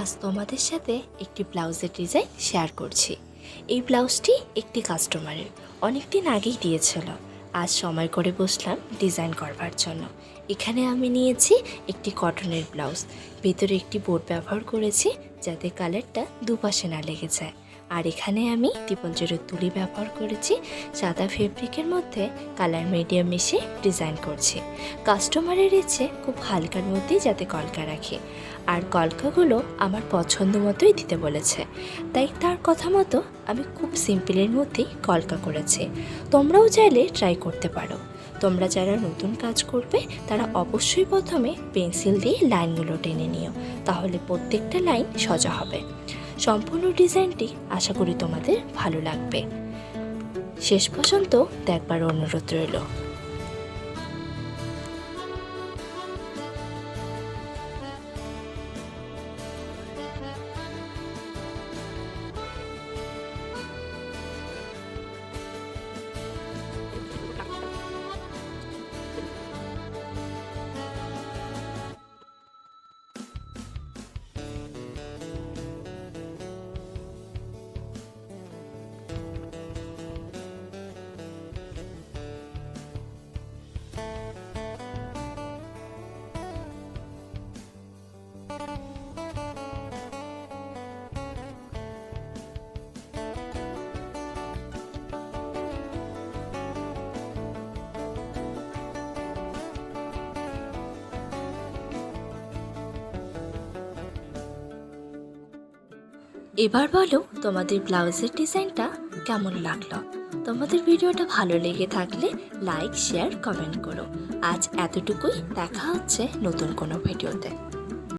আজ তোমাদের সাথে একটি ব্লাউজের ডিজাইন শেয়ার করছি। এই ব্লাউজটি একটি কাস্টমারের অনেক দিন আগেই দিয়েছিল। আজ সময় করে বসলাম ডিজাইন করবার জন্য। এখানে আমি নিয়েছি একটি কটনের ব্লাউজ। ভেতরে একটি বোর্ড ব্যবহার করেছি যাতে কালারটা দুপাশে না লেগে যায়। আর এখানে আমি ত্রিপল জিরোর তুলি ব্যবহার করেছি, সাদা ফেব্রিকের মধ্যে কালার মিডিয়াম মিশে ডিজাইন করছি। কাস্টমারের ইচ্ছে খুব হালকার মধ্যেই যাতে কলকা রাখে। আর কলকাগুলো আমার পছন্দ মতোই দিতে বলেছে। তাই তার কথা মতো আমি খুব সিম্পলের মধ্যেই কলকা করেছি। তোমরাও চাইলে ট্রাই করতে পারো। তোমরা যারা নতুন কাজ করবে, তারা অবশ্যই প্রথমে পেন্সিল দিয়ে লাইনগুলো টেনে নিও। তাহলে প্রত্যেকটা লাইন সোজা হবে। সম্পূর্ণ ডিজাইনটি আশা করি তোমাদের ভালো লাগবে। শেষ পর্যন্ত দেখবার অনুরোধ রইল। এবার বলো, তোমাদের ব্লাউজের ডিজাইনটা কেমন লাগল? তোমাদের ভিডিওটা ভালো লেগে থাকলে লাইক, শেয়ার, কমেন্ট করো। আজ এতটুকুই, দেখা হচ্ছে নতুন কোনো ভিডিওতে।